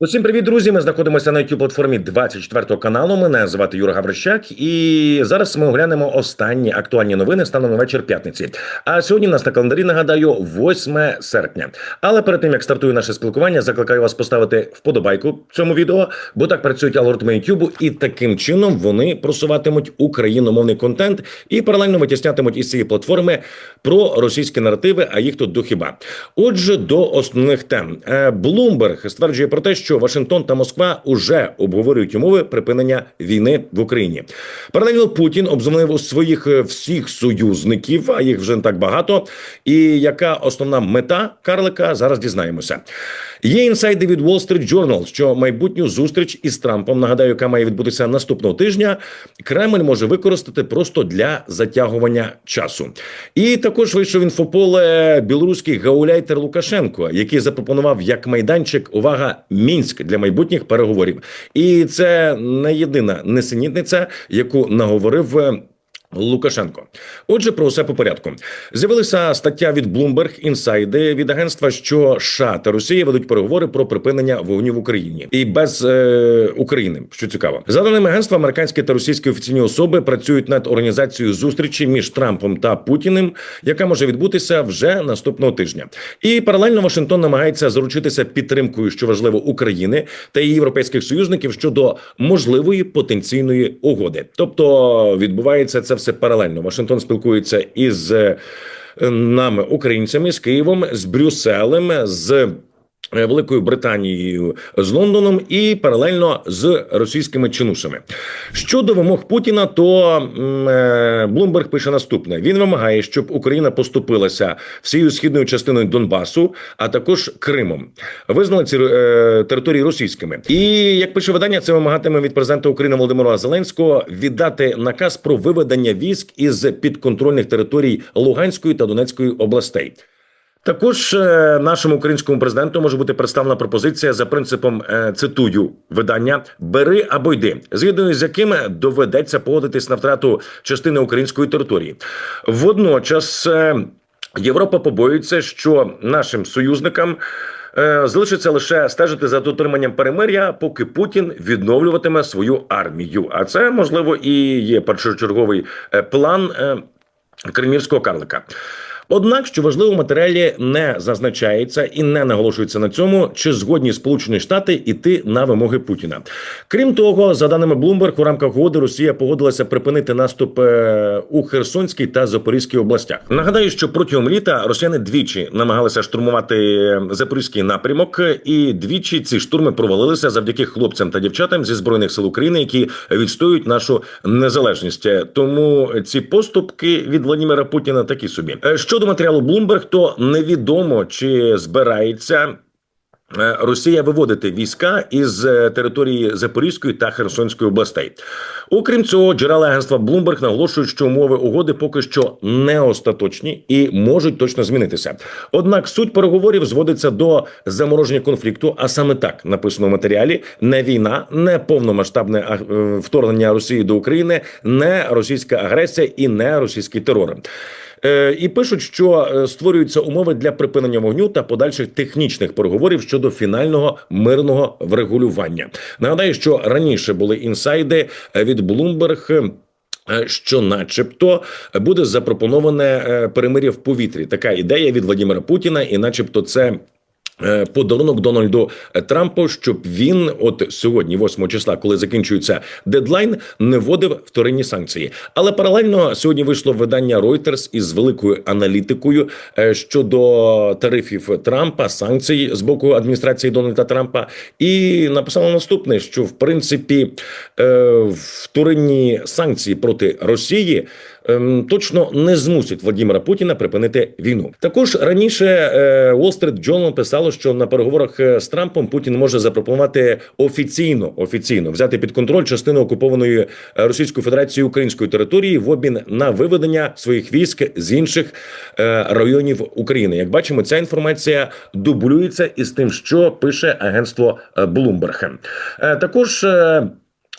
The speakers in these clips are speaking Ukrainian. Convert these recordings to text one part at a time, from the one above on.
Усім привіт, друзі! Ми знаходимося на youtube платформі 24 каналу. Мене звати Юра Гаврищак, і зараз ми оглянемо останні актуальні новини станом на вечір п'ятниці. А сьогодні у нас на календарі нагадаю 8 серпня. Але перед тим як стартує наше спілкування, закликаю вас поставити вподобайку цьому відео, бо так працюють алгоритми YouTube, і таким чином вони просуватимуть україномовний контент і паралельно витіснятимуть із цієї платформи про російські наративи, а їх тут до хіба. Отже, до основних тем Блумберг стверджує про те, що Вашингтон та Москва уже обговорюють умови припинення війни в Україні. Паралельно Путін обзвонив у своїх е, всіх союзників, а їх вже не так багато. І яка основна мета Карлика зараз дізнаємося. Є інсайди від Wall Street Journal, що майбутню зустріч із Трампом, нагадаю, яка має відбутися наступного тижня, Кремль може використати просто для затягування часу. І також вийшов інфополе білоруський гауляйтер Лукашенко, який запропонував як майданчик увага мінськ для майбутніх переговорів. І це не єдина несенітниця, яку наговорив. Лукашенко. Отже, про все по порядку. З'явилася стаття від Bloomberg Insider від агентства, що США та Росія ведуть переговори про припинення вогню в Україні і без е, України, що цікаво. За даними агентства, американські та російські офіційні особи працюють над організацією зустрічі між Трампом та Путіним, яка може відбутися вже наступного тижня. І паралельно Вашингтон намагається заручитися підтримкою, що важливо України та її європейських союзників щодо можливої потенційної угоди. Тобто відбувається це все паралельно. Вашингтон спілкується із е, нами, українцями, з Києвом, з Брюсселем, з. Е, Великою Британією з Лондоном і паралельно з російськими чинушами щодо вимог Путіна, то е, Блумберг пише наступне: він вимагає, щоб Україна поступилася всією східною частиною Донбасу, а також Кримом. Визнали ці е, території російськими. І як пише видання, це вимагатиме від президента України Володимира Зеленського віддати наказ про виведення військ із підконтрольних територій Луганської та Донецької областей. Також е, нашому українському президенту може бути представлена пропозиція за принципом е, цитую видання бери або йди, згідно з яким доведеться погодитись на втрату частини української території. Водночас е, Європа побоюється, що нашим союзникам. Залишиться лише стежити за дотриманням перемир'я, поки Путін відновлюватиме свою армію. А це можливо і є першочерговий план кремлівського карлика. Однак, що важливо, в матеріалі не зазначається і не наголошується на цьому, чи згодні Сполучені Штати іти на вимоги Путіна. Крім того, за даними Bloomberg, у рамках угоди Росія погодилася припинити наступ е, у Херсонській та Запорізькій областях. Нагадаю, що протягом літа росіяни двічі намагалися штурмувати е, запорізький напрямок, і двічі ці штурми провалилися завдяки хлопцям та дівчатам зі збройних сил України, які відстоюють нашу незалежність. Тому ці поступки від Владимира Путіна такі собі. Е, Щодо матеріалу Bloomberg, то невідомо чи збирається. е, Росія виводити війська із е, території Запорізької та Херсонської областей. Окрім цього, джерела агентства Bloomberg наголошують, що умови угоди поки що не остаточні і можуть точно змінитися. Однак суть переговорів зводиться до замороження конфлікту, а саме так написано в матеріалі: не війна, не повномасштабне е, вторгнення Росії до України, не російська агресія і не російський терор. Е, І пишуть, що е, створюються умови для припинення вогню та подальших технічних переговорів щодо фінального мирного врегулювання. Нагадаю, що раніше були інсайди е, від Bloomberg, що, начебто, буде запропоноване перемир'я в повітрі. Така ідея від Владимира Путіна, і, начебто, це. Е, Подарунок Дональду Трампу, щоб він, от сьогодні, 8 числа, коли закінчується дедлайн, не вводив вторинні санкції. Але паралельно сьогодні вийшло видання Reuters із великою аналітикою е, щодо тарифів Трампа, санкцій з боку адміністрації Дональда Трампа, і написало наступне: що в принципі е, вторинні санкції проти Росії. Ем, Точно не змусить Владимира Путіна припинити війну. Також раніше е, Street Journal писало, що на переговорах е, з Трампом Путін може запропонувати офіційно офіційно взяти під контроль частину окупованої е, Російською Федерацією української території в обмін на виведення своїх військ з інших е, районів України. Як бачимо, ця інформація дублюється із тим, що пише агентство Bloomberg. Е, Також. е,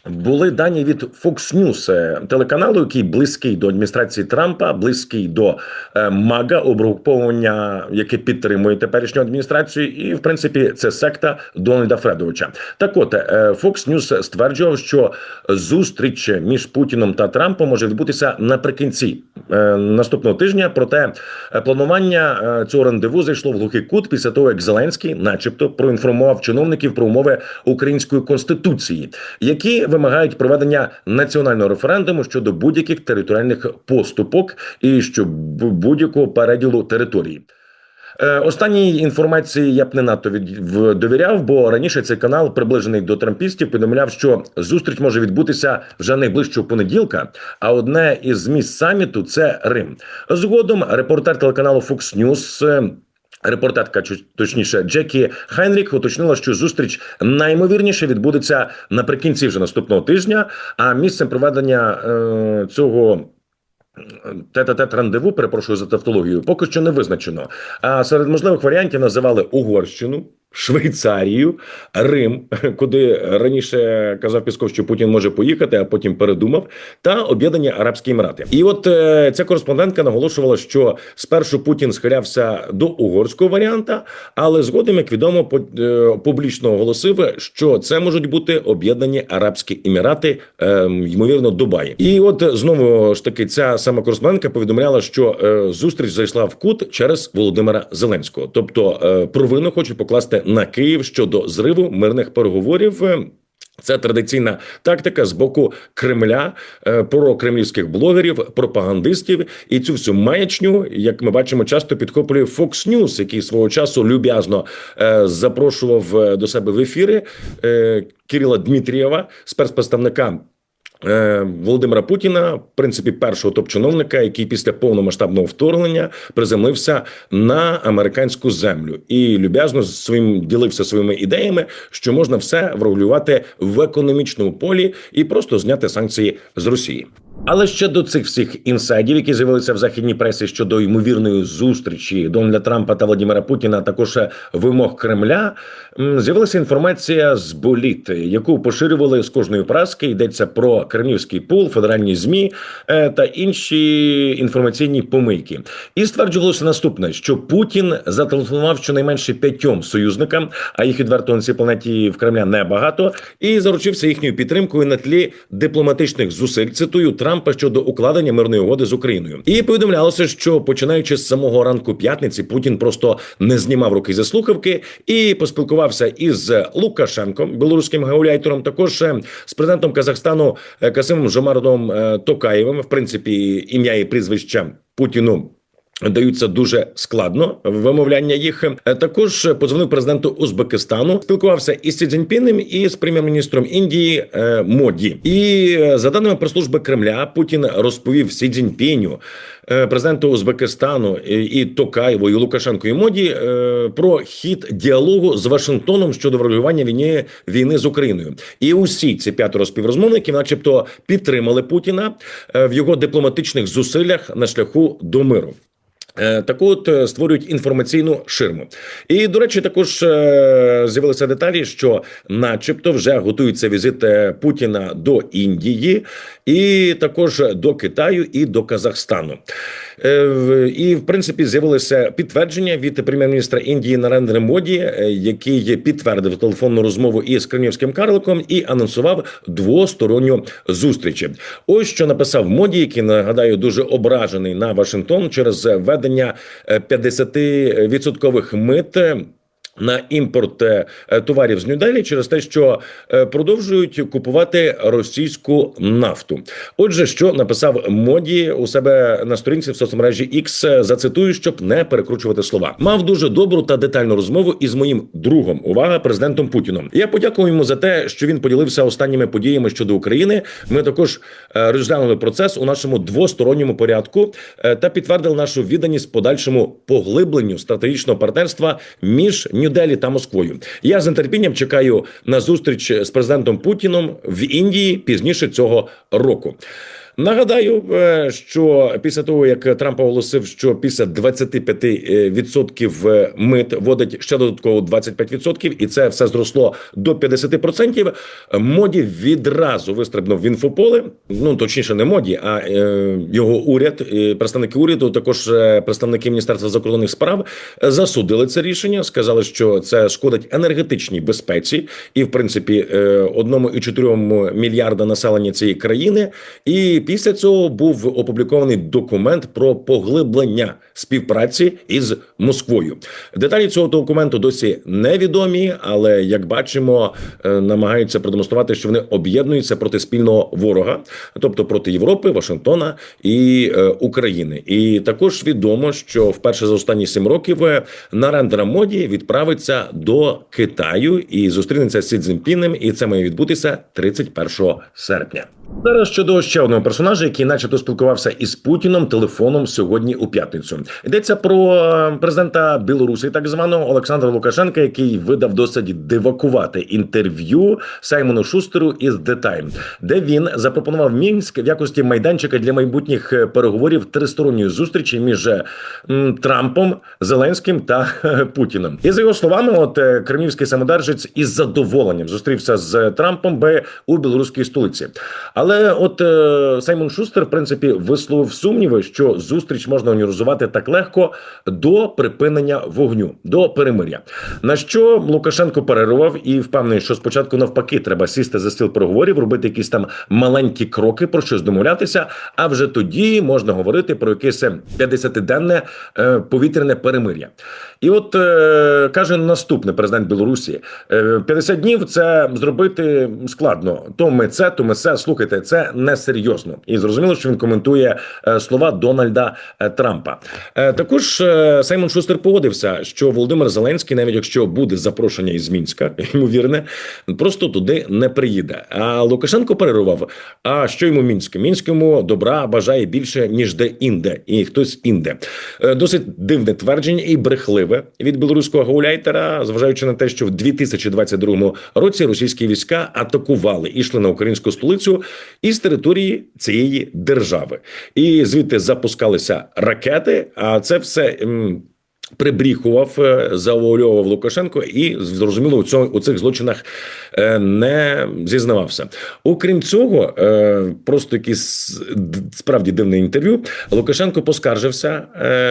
були дані від Fox News, е, телеканалу, який близький до адміністрації Трампа, близький до е, МАГА, обгруповання, яке підтримує теперішню адміністрацію, і в принципі це секта Дональда Фредовича. Так, от е, Fox News стверджував, що зустріч між Путіном та Трампом може відбутися наприкінці наступного тижня. Проте планування цього рандеву зайшло в глухий кут після того, як Зеленський, начебто, проінформував чиновників про умови української конституції, які вимагають проведення національного референдуму щодо будь-яких територіальних поступок і що будь-якого переділу території. Е, Останній інформації я б не надто довіряв, бо раніше цей канал, приближений до трампістів, повідомляв, що зустріч може відбутися вже найближчого понеділка. А одне із місць саміту це Рим. Згодом репортер телеканалу Fox News е, Репортерка, точніше, Джекі Хайнрік уточнила, що зустріч наймовірніше відбудеться наприкінці вже наступного тижня. А місцем проведення е, цього тет-а-тет рандеву, перепрошую за тавтологію, поки що не визначено. А серед можливих варіантів називали Угорщину. Швейцарію, Рим, куди раніше казав Пісков, що Путін може поїхати, а потім передумав, та Об'єднані Арабські Емірати. І от е, ця кореспондентка наголошувала, що спершу Путін схилявся до угорського варіанта, але згодом, як відомо, по- е, публічно оголосив, що це можуть бути Об'єднані Арабські Емірати, е, ймовірно, Дубаї. І от знову ж таки ця сама кореспондентка повідомляла, що е, зустріч зайшла в кут через Володимира Зеленського, тобто е, провину хоче покласти на Київ щодо зриву мирних переговорів. Е, Це традиційна тактика з боку Кремля, е, прокремлівських блогерів, пропагандистів, і цю всю маячню, як ми бачимо, часто підхоплює Fox News, який свого часу люб'язно е, запрошував до себе в ефіри Кирила Дмитрієва, спецпредставника Володимира Путіна, в принципі, першого топ-чиновника, який після повномасштабного вторгнення приземлився на американську землю і люб'язно своїм ділився своїми ідеями, що можна все врегулювати в економічному полі і просто зняти санкції з Росії. Але ще до цих всіх інсайдів, які з'явилися в західній пресі щодо ймовірної зустрічі Дональда Трампа та Владимира Путіна, а також вимог Кремля, з'явилася інформація з боліт, яку поширювали з кожної праски. Йдеться про Кремлівський пул, федеральні змі е, та інші інформаційні помийки. І стверджувалося наступне: що Путін зателефонував щонайменше п'ятьом союзникам, а їх відверто на цій планеті в Кремля небагато, і заручився їхньою підтримкою на тлі дипломатичних зусиль. Цитую Трампа щодо укладення мирної угоди з Україною. І повідомлялося, що починаючи з самого ранку п'ятниці, Путін просто не знімав руки зі слухавки і поспілкувався із Лукашенком, білоруським гауляйтером, також е, з президентом Казахстану е, Касимом Жомардом е, Токаєвим. В принципі, ім'я і прізвище Путіну. Даються дуже складно вимовляння їх. Е, Також подзвонив президенту Узбекистану, спілкувався із Сі Цзіньпінем і з прем'єр-міністром Індії е, Моді. І е, за даними прес-служби Кремля, Путін розповів Сі Цзіньпіню, президенту Узбекистану і, Токаєву, і Лукашенко і Моді про хід діалогу з Вашингтоном щодо врегулювання війни війни з Україною. І усі ці п'ятеро співрозмовників, начебто, підтримали Путіна в його дипломатичних зусиллях на шляху до миру. Е, Так от е, створюють інформаційну ширму. І, до речі, також е, з'явилися деталі, що, начебто, вже готується візит Путіна до Індії, і також до Китаю і до Казахстану. Е, І, в принципі, з'явилося підтвердження від прем'єр-міністра Індії Нарендри Моді, е, який підтвердив телефонну розмову із кремлівським карликом і анонсував двосторонню зустріч. Ось що написав Моді, який нагадаю дуже ображений на Вашингтон через введення е, 50% мит. Е, На імпорт е, товарів з Нью-Делі через те, що е, продовжують купувати російську нафту. Отже, що написав моді у себе на сторінці в соцмережі X, е, зацитую, щоб не перекручувати слова. Мав дуже добру та детальну розмову із моїм другом. Увага, президентом Путіном. Я подякую йому за те, що він поділився останніми подіями щодо України. Ми також е, розглянули процес у нашому двосторонньому порядку е, та підтвердили нашу відданість подальшому поглибленню стратегічного партнерства між Нью-Делі та Москвою. Я з нетерпінням чекаю на зустріч з президентом Путіном в Індії пізніше цього року. Нагадаю, е, що після того як Трамп оголосив, що після 25% мит вводить ще додатково 25%, і це все зросло до 50%, Моді відразу вистрибнув в інфополе. Ну точніше, не моді, а е, його уряд, е, представники уряду, також е, представники міністерства закордонних справ е, засудили це рішення. Сказали, що це шкодить енергетичній безпеці, і в принципі е, одному і чотирьом мільярда населення цієї країни. І після цього був опублікований документ про поглиблення співпраці із Москвою. Деталі цього документу досі невідомі, але як бачимо, е, намагаються продемонструвати, що вони об'єднуються проти спільного ворога, тобто проти Європи, Вашингтона і е, України. І також відомо, що вперше за останні сім років е, Нарендра Моді відправиться до Китаю і зустрінеться з Сі Цзіньпінем, і це має відбутися 31 серпня. Зараз щодо ще одного персонажа, який, начебто, спілкувався із Путіном телефоном сьогодні у п'ятницю. Йдеться про е, президента Білорусі, так званого Олександра Лукашенка, який видав досить дивакувати інтерв'ю Саймону Шустеру із The Time, де він запропонував Мінськ в якості майданчика для майбутніх е, переговорів тристоронньої зустрічі між е, Трампом, Зеленським та Путіним. І за його словами, от кремлівський самодержець із задоволенням зустрівся з Трампом би у білоруській столиці. Але от Саймон Шустер, в принципі, висловив сумніви, що зустріч можна організувати так легко до припинення вогню, до перемиря. На що Лукашенко перервав і впевнений, що спочатку навпаки треба сісти за стіл переговорів, робити якісь там маленькі кроки, про щось домовлятися. А вже тоді можна говорити про якесь 50-денне е, повітряне перемиря. І от е, каже наступний президент Білорусі: е, 50 днів це зробити складно. То ми це, то ми це. Слухайте, це несерйозно. І зрозуміло, що він коментує е, слова Дональда е, Трампа. Е, також Саймон Шустер погодився, що Володимир Зеленський, навіть якщо буде запрошення із Мінська, ймовірне, просто туди не приїде. А Лукашенко перервав. А що йому мінськ? Мінськ йому добра бажає більше ніж де інде, і хтось інде. Досить дивне твердження і брехливе від білоруського гауляйтера, зважаючи на те, що в 2022 році російські війська атакували і йшли на українську столицю із території цієї держави, і звідти запускалися ракети. А це все. Прибріхував, е, Лукашенко і зрозуміло у цьому у цих злочинах е, не зізнавався. Окрім цього, е, просто якийсь д- справді дивне інтерв'ю. Лукашенко поскаржився,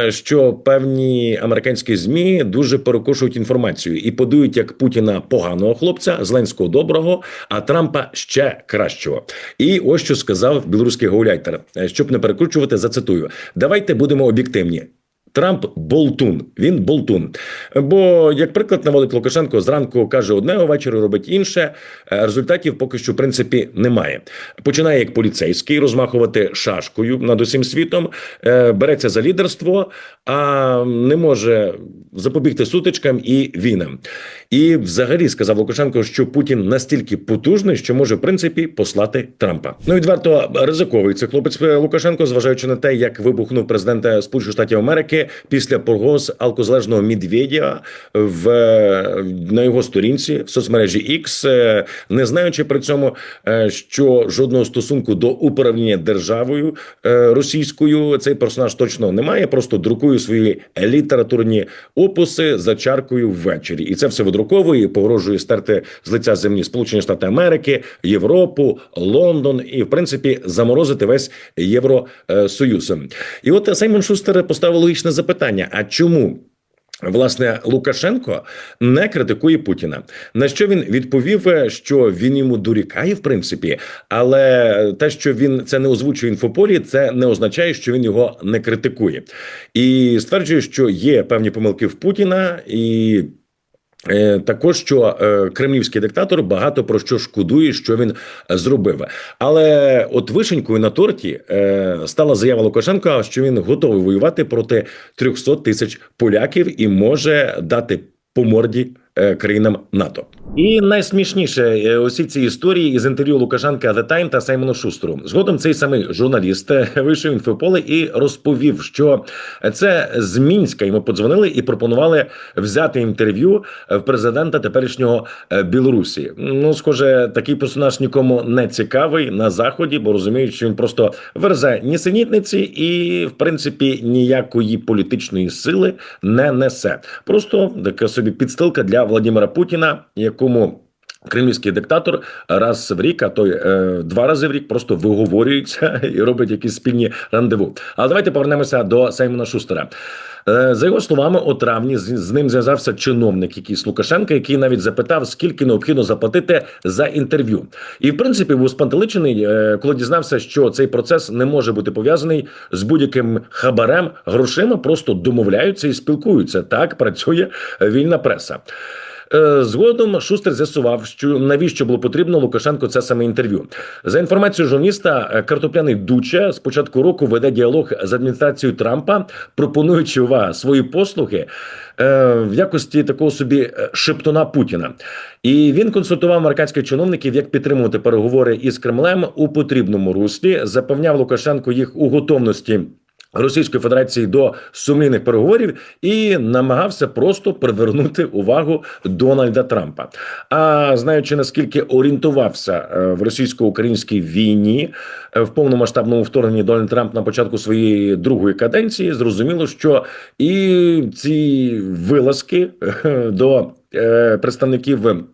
що певні американські змі дуже перекошують інформацію і подають як Путіна поганого хлопця, Зеленського доброго, а Трампа ще кращого. І ось що сказав білоруський гауляйтер, щоб не перекручувати, зацитую: давайте будемо об'єктивні. Трамп болтун. Він болтун. Бо, як приклад, наводить Лукашенко зранку каже одне, ввечері робить інше. Е, Результатів поки що в принципі немає. Починає як поліцейський розмахувати шашкою над усім світом, е, береться за лідерство, а не може запобігти сутичкам і війнам. І взагалі сказав Лукашенко, що Путін настільки потужний, що може в принципі послати Трампа. Ну відверто ризиковий це хлопець Лукашенко, зважаючи на те, як вибухнув президент Сполучених Штатів Америки після погроз алкозалежного Медведєва в на його сторінці в соцмережі X, е, не знаючи при цьому, е, що жодного стосунку до управління державою е, російською цей персонаж точно не має. Просто друкує свої літературні опуси за чаркою ввечері, і це все видруковує, погрожує стерти з лиця землі Сполучені Штати Америки, Європу, Лондон і, в принципі, заморозити весь Євросоюз. І от Саймон Шустер поставив логічне запитання: а чому? Власне, Лукашенко не критикує Путіна. На що він відповів, е, що він йому дорікає, в принципі, але те, що він це не озвучує в інфополі, це не означає, що він його не критикує, і стверджує, що є певні помилки в Путіна і. Е, Також що е, кремлівський диктатор багато про що шкодує, що він зробив. Але от вишенькою на торті е, стала заява Лукашенка, що він готовий воювати проти 300 тисяч поляків і може дати по морді країнам НАТО. І найсмішніше е, усі ці історії із інтерв'ю Лукашенка The Time та Саймону Шустеру. Згодом цей самий журналіст е, вийшов в інфополе і розповів, що це з Мінська йому подзвонили і пропонували взяти інтерв'ю в президента теперішнього е, Білорусі. Ну, схоже, такий персонаж нікому не цікавий на заході, бо розуміють, що він просто верзе нісенітниці і, в принципі, ніякої політичної сили не несе. Просто така собі підстилка для Владимира Путіна, якому. Кремлівський диктатор раз в рік, а то й е, два рази в рік просто виговорюється і робить якісь спільні рандеву. Але давайте повернемося до Саймона Шустера. Е, За його словами, у травні з, ним зв'язався чиновник якийсь Лукашенка, який навіть запитав, скільки необхідно заплатити за інтерв'ю. І в принципі був спантеличений, е, коли дізнався, що цей процес не може бути пов'язаний з будь-яким хабарем, грошима, просто домовляються і спілкуються. Так працює вільна преса. Е, Згодом Шустер з'ясував, що навіщо було потрібно Лукашенко це саме інтерв'ю. За інформацією журналіста, е, картопляний Дуче з початку року веде діалог з адміністрацією Трампа, пропонуючи увага свої послуги е, в якості такого собі шептуна Путіна. І він консультував американських чиновників, як підтримувати переговори із Кремлем у потрібному руслі, запевняв Лукашенко їх у готовності. Російської Федерації до сумлінних переговорів і намагався просто привернути увагу Дональда Трампа. А знаючи наскільки орієнтувався е, в російсько-українській війні е, в повномасштабному вторгненні Дональд Трамп на початку своєї другої каденції, зрозуміло, що і ці вилазки е, до представників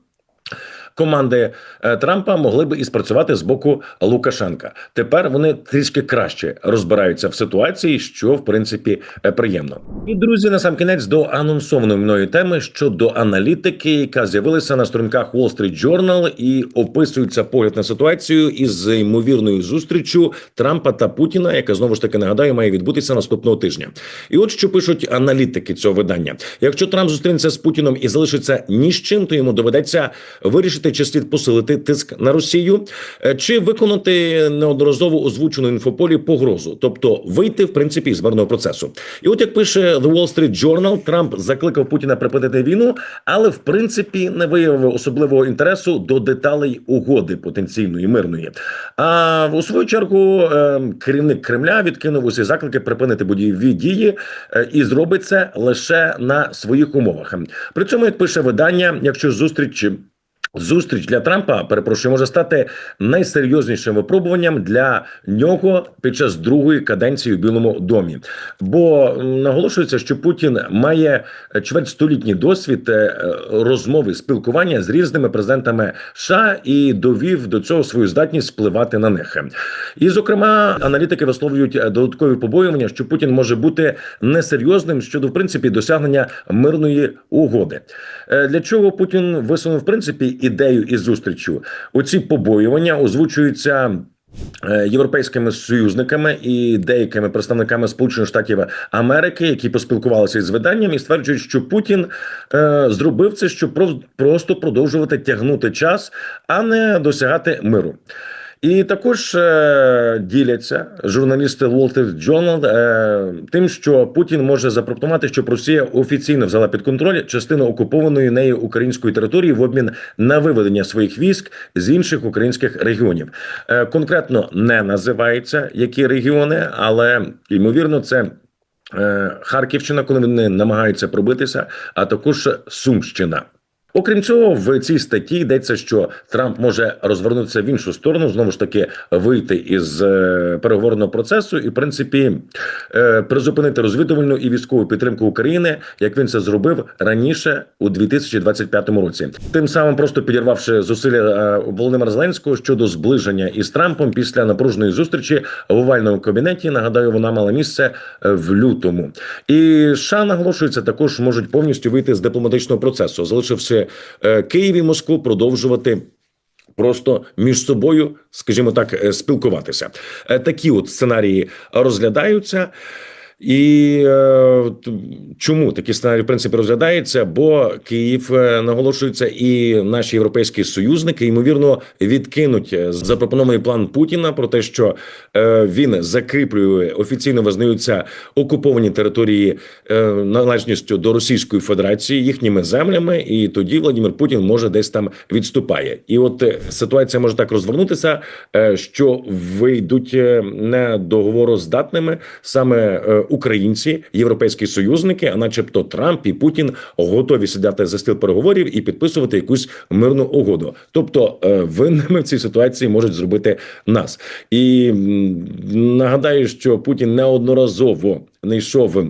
команди е, Трампа могли би і спрацювати з боку Лукашенка. Тепер вони трішки краще розбираються в ситуації, що в принципі е, приємно. І друзі, на сам кінець до анонсованої мною теми щодо аналітики, яка з'явилася на сторінках Wall Street Journal і описується погляд на ситуацію із ймовірною зустрічю Трампа та Путіна, яка знову ж таки нагадаю має відбутися наступного тижня. І от що пишуть аналітики цього видання: якщо Трамп зустрінеться з Путіном і залишиться ні з чим, то йому доведеться вирішити, чи слід посилити тиск на Росію, е, чи виконати неодноразово озвучену інфополі погрозу, тобто вийти в принципі з мирного процесу. І от як пише The Wall Street Journal, Трамп закликав Путіна припинити війну, але в принципі не виявив особливого інтересу до деталей угоди потенційної мирної. А у свою чергу е, керівник Кремля відкинув усі заклики припинити бойові дії е, і зробить це лише на своїх умовах. При цьому, як пише видання, якщо зустріч. Зустріч для Трампа, перепрошую, може стати найсерйознішим випробуванням для нього під час другої каденції у Білому домі. Бо наголошується, що Путін має чвертьстолітній досвід е, розмови спілкування з різними президентами США і довів до цього свою здатність впливати на них. І, зокрема, аналітики висловлюють е, додаткові побоювання, що Путін може бути несерйозним щодо в принципі досягнення мирної угоди. Е, Для чого Путін висунув в принципі ідею і зустрічю? Оці побоювання озвучуються. е, Європейськими союзниками і деякими представниками Сполучених Штатів Америки, які поспілкувалися із виданням, і стверджують, що Путін е, зробив це, щоб про- просто продовжувати тягнути час, а не досягати миру. І також е, діляться журналісти Wall Journal е, тим, що Путін може запропонувати, щоб Росія офіційно взяла під контроль частину окупованої нею української території в обмін на виведення своїх військ з інших українських регіонів. Е, конкретно не називається які регіони, але ймовірно, це. е, Харківщина, коли вони намагаються пробитися, а також Сумщина. Окрім цього, в цій статті йдеться, що Трамп може розвернутися в іншу сторону, знову ж таки вийти із е, переговорного процесу і, в принципі, е, призупинити розвідувальну і військову підтримку України, як він це зробив раніше у 2025 році. Тим самим просто підірвавши зусилля е, Володимира Зеленського щодо зближення із Трампом після напруженої зустрічі в овальному кабінеті. Нагадаю, вона мала місце в лютому. І США наголошується, також можуть повністю вийти з дипломатичного процесу, залишивши е, Київ і Москву продовжувати. Просто між собою, скажімо так, е, спілкуватися. Е, Такі от сценарії розглядаються. І е, чому такий сценарій в принципі розглядається? Бо Київ е, наголошується, і наші європейські союзники ймовірно відкинуть е, запропонований план Путіна про те, що е, він закріплює офіційно визнаються окуповані території е, належністю до Російської Федерації їхніми землями, і тоді Владимир Путін може десь там відступає. І от е, ситуація може так розвернутися, е, що вийдуть е, не договороздатними саме українці, європейські союзники, а начебто Трамп і Путін готові сідати за стіл переговорів і підписувати якусь мирну угоду. Тобто е, винними в цій ситуації можуть зробити нас. І нагадаю, що Путін неодноразово не йшов.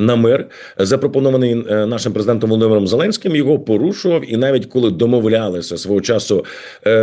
На мир запропонований е, нашим президентом Володимиром Зеленським його порушував, і навіть коли домовлялися свого часу е,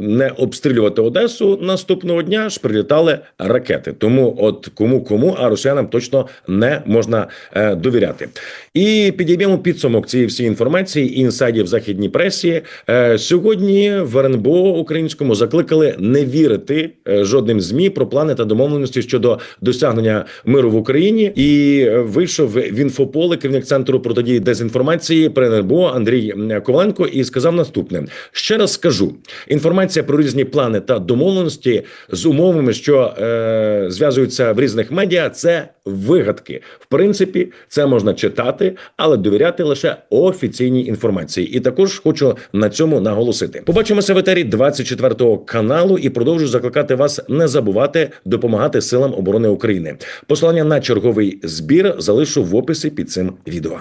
не обстрілювати Одесу наступного дня, ж прилітали ракети. Тому, от кому кому, а росіянам точно не можна е, довіряти. І підіймемо підсумок цієї всієї інформації інсайдів в західній пресі. Е, сьогодні в РНБО українському закликали не вірити е, жодним змі про плани та домовленості щодо досягнення миру в Україні. І е, вийшов в інфополе керівник центру протидії дезінформації при РНБО Андрій Коваленко і сказав наступне: ще раз скажу: інформація про різні плани та домовленості з умовами, що е, зв'язуються в різних медіа, це вигадки. В принципі, це можна читати, але довіряти лише офіційній інформації. І також хочу на цьому наголосити. Побачимося в етері 24 каналу і продовжую закликати вас не забувати допомагати силам оборони України. Посилання на черговий збір залишу в описі під цим відео.